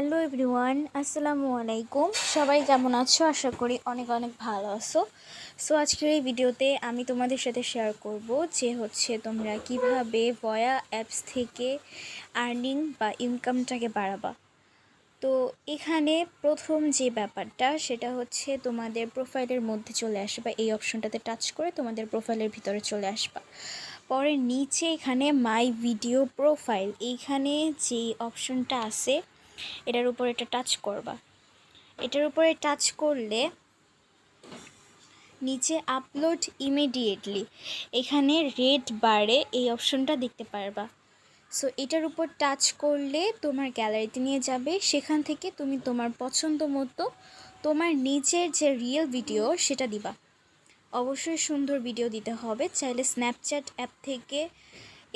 Hello everyone, আসসালামু আলাইকুম। সবাই কেমন আছো? আশা করি অনেক অনেক ভালো আছো। সো আজকের এই ভিডিওতে আমি তোমাদের সাথে শেয়ার করব যে হচ্ছে তোমরা কীভাবে ভয়া অ্যাপস থেকে আর্নিং বা ইনকামটাকে বাড়াবা। তো এখানে প্রথম যে ব্যাপারটা, সেটা হচ্ছে তোমাদের প্রোফাইলের মধ্যে চলে আসবা, এই অপশনটাতে টাচ করে তোমাদের প্রোফাইলের ভিতরে চলে আসবা। পরে নিচে এখানে মাই ভিডিও প্রোফাইল এইখানে যে অপশনটা আছে এটার উপর এটা টাচ করবা। এটার উপরে টাচ করলে নিচে আপলোড ইমিডিয়েটলি এখানে রেড বারে এই অপশনটা দেখতে পারবা। সো এটার উপর টাচ করলে তোমার গ্যালারিতে নিয়ে যাবে, সেখান থেকে তুমি তোমার পছন্দ মতো তোমার নিজের যে রিয়েল ভিডিও সেটা দিবা। অবশ্যই সুন্দর ভিডিও দিতে হবে, চাইলে স্ন্যাপচ্যাট অ্যাপ থেকে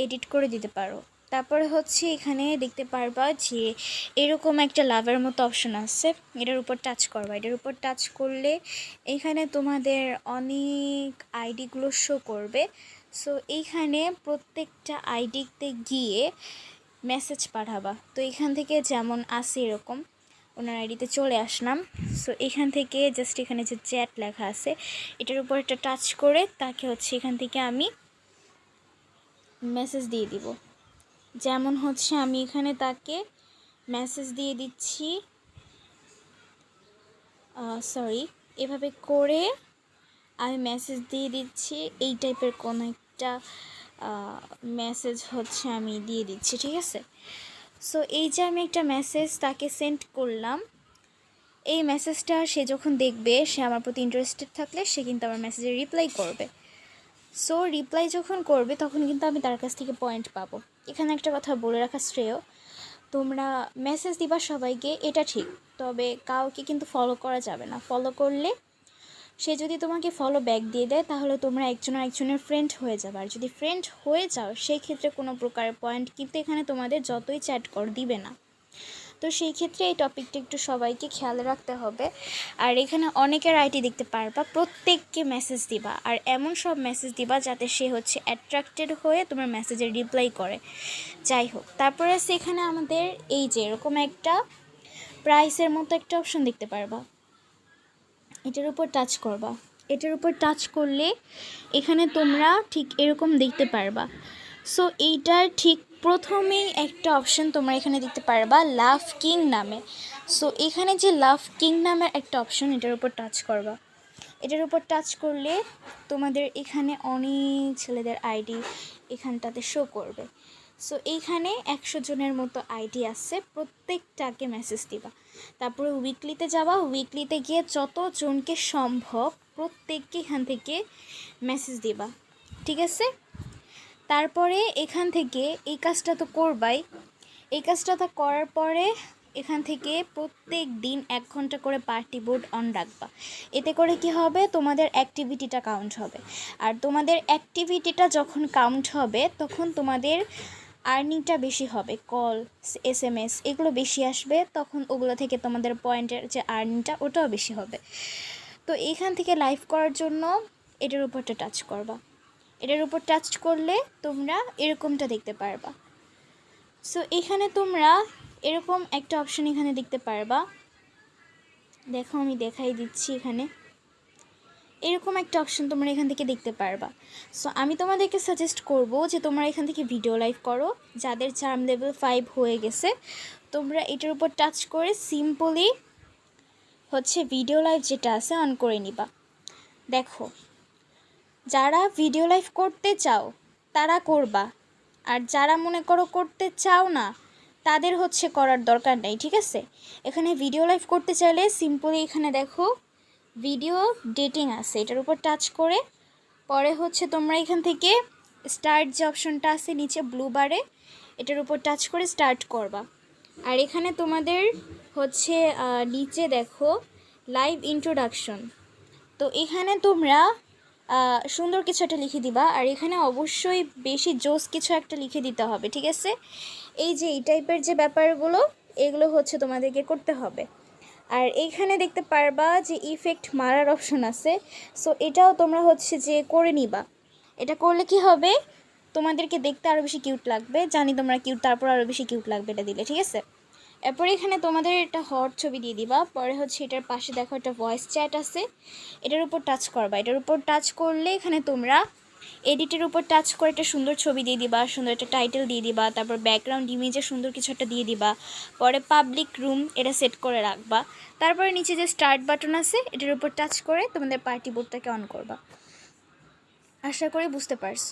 এডিট করে দিতে পারো। তারপরে হচ্ছে এখানে দেখতে পারবা যে এরকম একটা লাভের মতো অপশন আছে। এটার উপর টাচ করবা। এটার উপর টাচ করলে এখানে তোমাদের অনেক আইডিগুলো শো করবে। সো এইখানে প্রত্যেকটা আইডিতে গিয়ে মেসেজ পাঠাবা। তো এখান থেকে যেমন আসে এরকম, ওনার আইডিতে চলে আসলাম। সো এখান থেকে জাস্ট এখানে যে চ্যাট লেখা আছে, এটার উপর একটা টাচ করে তাকে হচ্ছে এখান থেকে আমি মেসেজ দিয়ে দিব। যেমন হচ্ছে আমি এখানে তাকে মেসেজ দিয়ে দিচ্ছি সরি এভাবে করে আমি মেসেজ দিয়ে দিচ্ছি, এই টাইপের কোনো একটা মেসেজ হচ্ছে আমি দিয়ে দিচ্ছি, ঠিক আছে? সো এই যে আমি একটা মেসেজ তাকে সেন্ড করলাম, এই মেসেজটা সে যখন দেখবে, সে আমার প্রতি ইন্টারেস্টেড থাকলে সে কিন্তু আমার মেসেজে রিপ্লাই করবে। সো রিপ্লাই যখন করবে, তখন কিন্তু আমি তার কাছ থেকে পয়েন্ট পাবো। এখানে একটা কথা বলে রাখা শ্রেয়, তোমরা মেসেজ দিবা সবাইকে, এটা ঠিক, তবে কাউকে কিন্তু ফলো করা যাবে না। ফলো করলে সে যদি তোমাকে ফলো ব্যাক দিয়ে দেয়, তাহলে তোমরা একজন একজনের ফ্রেন্ড হয়ে যাবে। আর যদি ফ্রেন্ড হয়ে যাও সেই ক্ষেত্রে কোনো প্রকার পয়েন্ট কিন্তু এখানে তোমাদের যতই চ্যাট কর দিবে না। তো সেই ক্ষেত্রে এই টপিকটা একটু সবাইকে খেয়াল রাখতে হবে। আর এখানে অনেকের আইটি দেখতে পারবা, প্রত্যেককে মেসেজ দিবা। আর এমন সব মেসেজ দিবা যাতে সে হচ্ছে অ্যাট্রাক্টেড হয়ে তোমার মেসেজে রিপ্লাই করে। যাই হোক, তারপরে সেখানে আমাদের এই যে এরকম একটা প্রাইসের মতো একটা অপশন দেখতে পারবা। এটার উপর টাচ করবা। এটার উপর টাচ করলে এখানে তোমরা ঠিক এরকম দেখতে পারবা। সো এইটার ঠিক প্রথমেই একটা অপশন তোমরা এখানে দেখতে পারবা লাভ কিং নামে। সো এখানে যে লাভ কিং নামের একটা অপশন এটার উপর টাচ করবা। এটার উপর টাচ করলে তোমাদের এখানে অনেক ছেলেদের আইডি এখানটাতে শো করবে। সো এইখানে একশো জনের মতো আইডি আছে, প্রত্যেকটাকে মেসেজ দিবা। তারপরে উইকলিতে যাবা উইকলিতে গিয়ে যত জনকে সম্ভব প্রত্যেককে এখান থেকে মেসেজ দিবা। ঠিক আছে? তারপরে এখান থেকে এই কাজটা তো করবাই। এই কাজটা তো করার পরে এখান থেকে প্রত্যেক দিন এক ঘণ্টা করে পার্টি বোর্ড অন রাখবা। এতে করে কি হবে? তোমাদের অ্যাক্টিভিটিটা কাউন্ট হবে। আর তোমাদের অ্যাক্টিভিটিটা যখন কাউন্ট হবে, তখন তোমাদের আর্নিংটা বেশি হবে। কল এস এম এস এগুলো বেশি আসবে, তখন ওগুলো থেকে তোমাদের পয়েন্টের যে আর্নিংটা ওটাও বেশি হবে। তো এখান থেকে লাইভ করার জন্য এটার উপরটা টাচ করবা। এটার উপর টাচ করলে তোমরা এরকমটা দেখতে পারবা। সো এখানে তোমরা এরকম একটা অপশন এখানে দেখতে পারবা। দেখো, আমি দেখাই দিচ্ছি এখানে। এরকম একটা অপশন তোমরা এখান থেকে দেখতে পারবা। সো আমি তোমাদেরকে সাজেস্ট করব যে তোমরা এখান থেকে ভিডিও লাইভ করো। যাদের চার্ম লেভেল ফাইভ হয়ে গেছে, তোমরা এটার উপর টাচ করে সিম্পলি হচ্ছে ভিডিও লাইভ যেটা আছে অন করে নিবা। দেখো যারা ভিডিও লাইভ করতে চাও, তারা করবা। আর যারা মনে করো করতে চাও না, তাদের হচ্ছে করার দরকার নেই, ঠিক আছে? এখানে ভিডিও লাইভ করতে চাইলে সিম্পলি এখানে দেখো ভিডিও ডেটিং আছে, এটার উপর টাচ করে। পরে হচ্ছে তোমরা এখান থেকে স্টার্ট যে অপশনটা আছে নিচে ব্লু বারে এটার উপর টাচ করে স্টার্ট করবা। আর এখানে তোমাদের হচ্ছে নিচে দেখো লাইভ ইন্ট্রোডাকশন তো এখানে তোমরা সুন্দর কিছু একটা লিখে দিবা। আর এখানে অবশ্যই বেশি জোস কিছু একটা লিখে দিতে হবে, ঠিক আছে? এই যে, এই টাইপের যে ব্যাপারগুলো, এগুলো হচ্ছে তোমাদেরকে করতে হবে। আর এইখানে দেখতে পারবা যে ইফেক্ট মারার অপশন আছে। সো এটাও তোমরা হচ্ছে যে করে নিবা। এটা করলে কি হবে? তোমাদেরকে দেখতে আরও বেশি কিউট লাগবে। জানি তোমরা কিউট তারপর আরও বেশি কিউট লাগবে এটা দিলে, ঠিক আছে? এরপরে এখানে তোমাদের একটা হট ছবি দিয়ে দিবা। পরে হচ্ছে এটার পাশে দেখো একটা ভয়েস চ্যাট আছে। এটার উপর টাচ করবা। এটার উপর টাচ করলে এখানে তোমরা এডিটের উপর টাচ করে একটা সুন্দর ছবি দিয়ে দিবা, সুন্দর একটা টাইটেল দিয়ে দিবা, তারপর ব্যাকগ্রাউন্ড ইমেজে সুন্দর কিছু একটা দিয়ে দিবা। পরে পাবলিক রুম এটা সেট করে রাখবা। তারপরে নিচে যে স্টার্ট বাটন আছে, এটার উপর টাচ করে তোমাদের পার্টি বোর্ডটাকে অন করবা। আশা করি বুঝতে পারছ।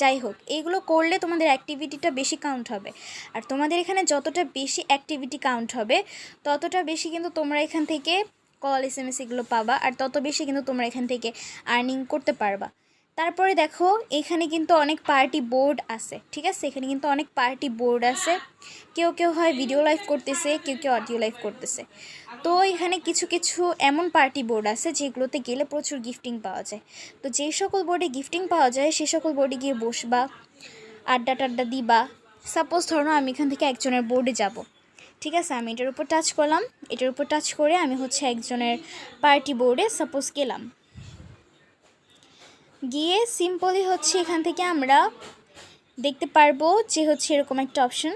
যাই হোক এইগুলো করলে তোমাদের অ্যাক্টিভিটিটা বেশি কাউন্ট হবে। আর তোমাদের এখানে যতটা বেশি অ্যাক্টিভিটি কাউন্ট হবে, ততটা বেশি কিন্তু তোমরা এখান থেকে কল এস এম এস এগুলো পাবা, আর তত বেশি কিন্তু তোমরা এখান থেকে আর্নিং করতে পারবা। তারপরে দেখো, এখানে কিন্তু অনেক পার্টি বোর্ড আছে, ঠিক আছে? এখানে কিন্তু অনেক পার্টি বোর্ড আছে। কেউ কেউ হয় ভিডিও লাইভ করতেছে, কেউ কেউ অডিও লাইভ করতেছে। তো এখানে কিছু কিছু এমন পার্টি বোর্ড আছে যেগুলোতে গেলে প্রচুর গিফটিং পাওয়া যায়। তো যে সকল বোর্ডে গিফটিং পাওয়া যায় সেই সকল বোর্ডে গিয়ে বসবা, আড্ডা টাড্ডা দিবা। সাপোজ ধরো আমি এখান থেকে একজনের বোর্ডে যাব, ঠিক আছে? আমি এটার উপর টাচ করলাম, এটার উপর টাচ করে আমি হচ্ছে একজনের পার্টি বোর্ডে সাপোজ গেলাম। গিয়ে সিম্পলি হচ্ছে এখান থেকে আমরা দেখতে পারব যে হচ্ছে এরকম একটা অপশন।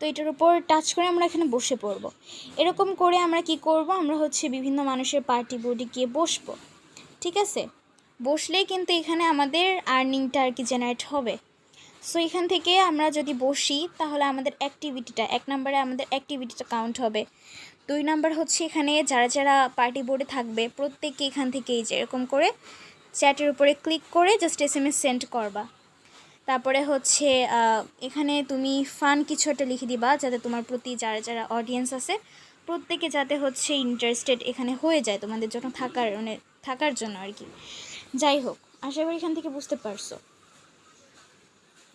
তো এটার উপর টাচ করে আমরা এখানে বসে পড়ব। এরকম করে আমরা কি করব? আমরা হচ্ছে বিভিন্ন মানুষের পার্টি বোর্ডে গিয়ে বসবো। ঠিক আছে? বসলেই কিন্তু এখানে আমাদের আর্নিংটা আর কি জেনারেট হবে। সো এখান থেকে আমরা যদি বসি, তাহলে আমাদের অ্যাক্টিভিটিটা এক নম্বরে আমাদের অ্যাক্টিভিটিটা কাউন্ট হবে। দুই নাম্বার হচ্ছে এখানে যারা যারা পার্টি বোর্ডে থাকবে প্রত্যেকে এখান থেকে এই যে এরকম করে চ্যাটের উপরে ক্লিক করে just S M S send করবা। তারপরে হচ্ছে এখানে তুমি ফান কিছু একটা লিখে দিবা যাতে তোমার প্রতি যারা যারা অডিয়েন্স আছে, প্রত্যেকে যাতে হচ্ছে ইন্টারেস্টেড এখানে হয়ে যায় তোমাদের জন্য থাকার মানে থাকার জন্য আর কি। যাই হোক, আশা করি এখান থেকে বুঝতে পারছ।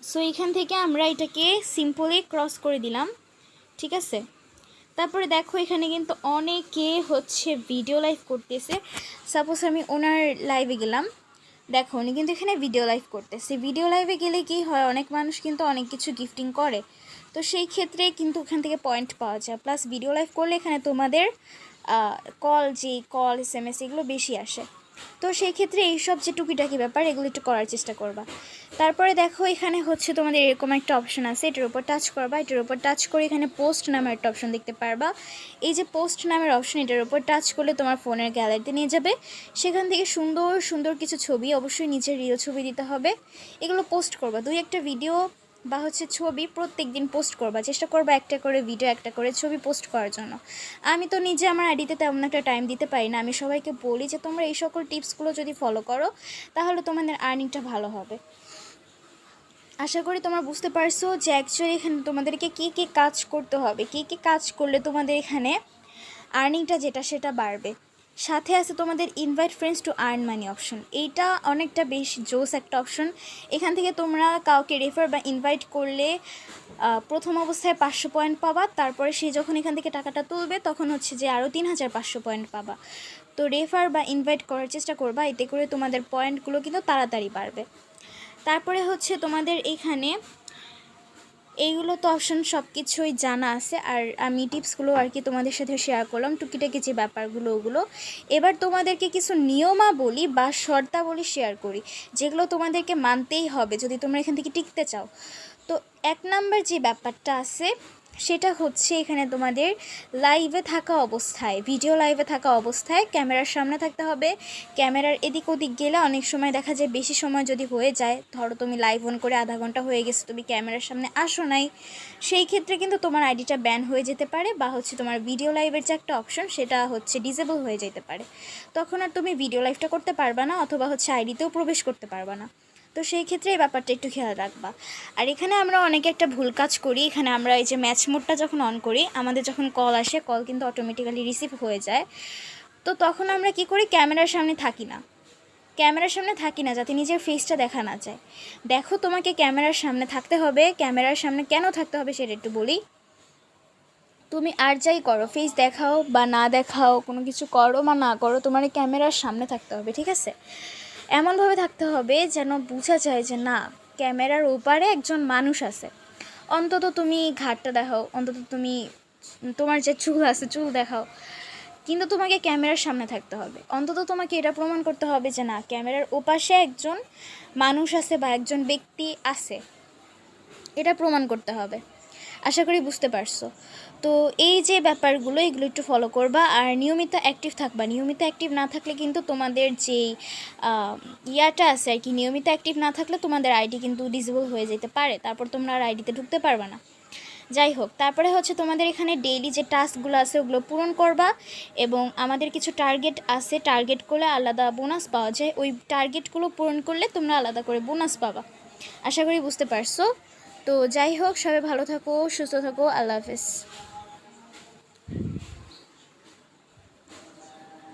সো এখান থেকে আমরা এটাকে সিম্পলি ক্রস করে দিলাম, ঠিক আছে? তারপরে দেখো এখানে কিন্তু অনেকে হচ্ছে ভিডিও লাইভ করতেছে। সাপোজ আমি ওনার লাইভে গেলাম। দেখো, উনি কিন্তু এখানে ভিডিও লাইভ করতেছে। ভিডিও লাইভে গেলে কি হয়, অনেক মানুষ কিন্তু অনেক কিছু গিফটিং করে। তো সেই ক্ষেত্রে কিন্তু ওখান থেকে পয়েন্ট পাওয়া যায়। প্লাস ভিডিও লাইভ করলে এখানে তোমাদের কল যে কল এস এম এস এগুলো বেশি আসে। তো সেই ক্ষেত্রে এইসব যে টুকিটাকি ব্যাপার, এগুলো একটু করার চেষ্টা করবা। তারপরে দেখো এখানে হচ্ছে তোমাদের এরকম একটা অপশন আছে, এটার উপর টাচ করবা, এটার উপর টাচ করে এখানে পোস্ট নামের একটা অপশন দেখতে পারবা। এই যে পোস্ট নামের অপশন এটার উপর টাচ করলে তোমার ফোনের গ্যালারিতে নিয়ে যাবে। সেখান থেকে সুন্দর সুন্দর কিছু ছবি, অবশ্যই নিচে রিল ছবি দিতে হবে। এগুলো পোস্ট করবা। দুই একটা ভিডিও বা হচ্ছে ছবি প্রত্যেক দিন পোস্ট করবা। চেষ্টা করবা একটা করে ভিডিও একটা করে ছবি পোস্ট করার জন্য। আমি তো নিজে আমার আইডিতে তেমন একটা টাইম দিতে পারি না। আমি সবাইকে বলি যে, তোমরা এই সকল টিপসগুলো যদি ফলো করো, তাহলে তোমাদের আর্নিংটা ভালো হবে। আশা করি তোমরা বুঝতে পারছ যে অ্যাকচুয়ালি এখানে তোমাদেরকে কী কী কাজ করতে হবে। কী কী কাজ করলে তোমাদের এখানে আর্নিংটা যেটা, সেটা বাড়বে। সাথে আছে তোমাদের invite friends to earn money option এইটা অনেকটা বেশ জোস একটা অপশন এখান থেকে তোমরা কাউকে রেফার বা ইনভাইট করলে প্রথম অবস্থায় পাঁচশো পয়েন্ট পাবা, তারপরে সে যখন এখান থেকে টাকাটা তুলবে, তখন হচ্ছে যে আরও তিন হাজার পাঁচশো পয়েন্ট পাবা। তো রেফার বা ইনভাইট করার চেষ্টা করবা, এতে করে তোমাদের পয়েন্টগুলো কিন্তু তাড়াতাড়ি বাড়বে। তারপরে হচ্ছে তোমাদের এখানে এইগুলো তো অপশন সব কিছুই জানা আছে। আর আমি টিপসগুলো আর কি তোমাদের সাথে শেয়ার করলাম, টুকিটাকি যে ব্যাপারগুলো, ওগুলো। এবার তোমাদেরকে কিছু নিয়মাবলী বা শর্তাবলী শেয়ার করি, যেগুলো তোমাদেরকে মানতেই হবে যদি তোমরা এখান থেকে টিকতে চাও। তো এক নাম্বার যে ব্যাপারটা আছে সেটা হচ্ছে এখানে তোমাদের লাইভে থাকা অবস্থায় ভিডিও লাইভে থাকা অবস্থায় ক্যামেরার সামনে থাকতে হবে। ক্যামেরার এদিক ওদিক গেলে অনেক সময় দেখা যায় বেশি সময় যদি হয়ে যায়, ধরো তুমি লাইভ অন করে আধা ঘণ্টা হয়ে গেছে, তুমি ক্যামেরার সামনে আসো নাই, সেই ক্ষেত্রে কিন্তু তোমার আইডিটা ব্যান হয়ে যেতে পারে বা হচ্ছে তোমার ভিডিও লাইভের যে একটা অপশন সেটা হচ্ছে ডিসেবল হয়ে যেতে পারে। তখন আর তুমি ভিডিও লাইভটা করতে পারবা না অথবা হচ্ছে আইডিতেও প্রবেশ করতে পারবা না। তো সেই ক্ষেত্রে এই ব্যাপারটা একটু খেয়াল রাখবা। আর এখানে আমরা অনেকে একটা ভুল কাজ করি, এখানে আমরা এই যে ম্যাচ মোডটা যখন অন করি, আমাদের যখন কল আসে কল কিন্তু অটোমেটিক্যালি রিসিভ হয়ে যায়। তো তখন আমরা কি করি? ক্যামেরার সামনে থাকি না। ক্যামেরার সামনে থাকি না, যাতে নিজের ফেসটা দেখা না যায়। দেখো তোমাকে ক্যামেরার সামনে থাকতে হবে, ক্যামেরার সামনে কেন থাকতে হবে সেটা একটু বলি। তুমি আর যাই করো ফেস দেখাও বা না দেখাও, কোনো কিছু করো বা না করো, তোমার ক্যামেরার সামনে থাকতে হবে, ঠিক আছে? এমনভাবে থাকতে হবে যেন বোঝা যায় যে না, ক্যামেরার ওপারে একজন মানুষ আছে। অন্তত তুমি ঘাটটা দেখাও, অন্তত তুমি তোমার যে চুল আছে, চুল দেখাও। কিন্তু তোমাকে ক্যামেরার সামনে থাকতে হবে। অন্তত তোমাকে এটা প্রমাণ করতে হবে যে না, ক্যামেরার ওপাশে একজন মানুষ আছে বা একজন ব্যক্তি আছে। এটা প্রমাণ করতে হবে। আশা করি বুঝতে পারছ। তো এই যে ব্যাপারগুলো এগুলো একটু ফলো করবা। আর নিয়মিত অ্যাক্টিভ থাকবা। নিয়মিত অ্যাক্টিভ না থাকলে কিন্তু তোমাদের আহ, ইয়াটা আছে আর কি নিয়মিত অ্যাক্টিভ না থাকলে তোমাদের আইডি কিন্তু ডিসেবল হয়ে যেতে পারে। তারপর তোমরা আর আইডিতে ঢুকতে পারবে না। যাই হোক তারপরে হচ্ছে তোমাদের এখানে ডেইলি যে টাস্কগুলো আছে ওগুলো পূরণ করবা। এবং আমাদের কিছু টার্গেট আছে। টার্গেট করলে আলাদা বোনাস পাওয়া যায়। ওই টার্গেটগুলো পূরণ করলে তোমরা আলাদা করে বোনাস পাবা। আশা করি বুঝতে পারছ। তো যাই হোক সবাই ভালো থাকো সুস্থ থাকো আল্লাহ হাফেজ।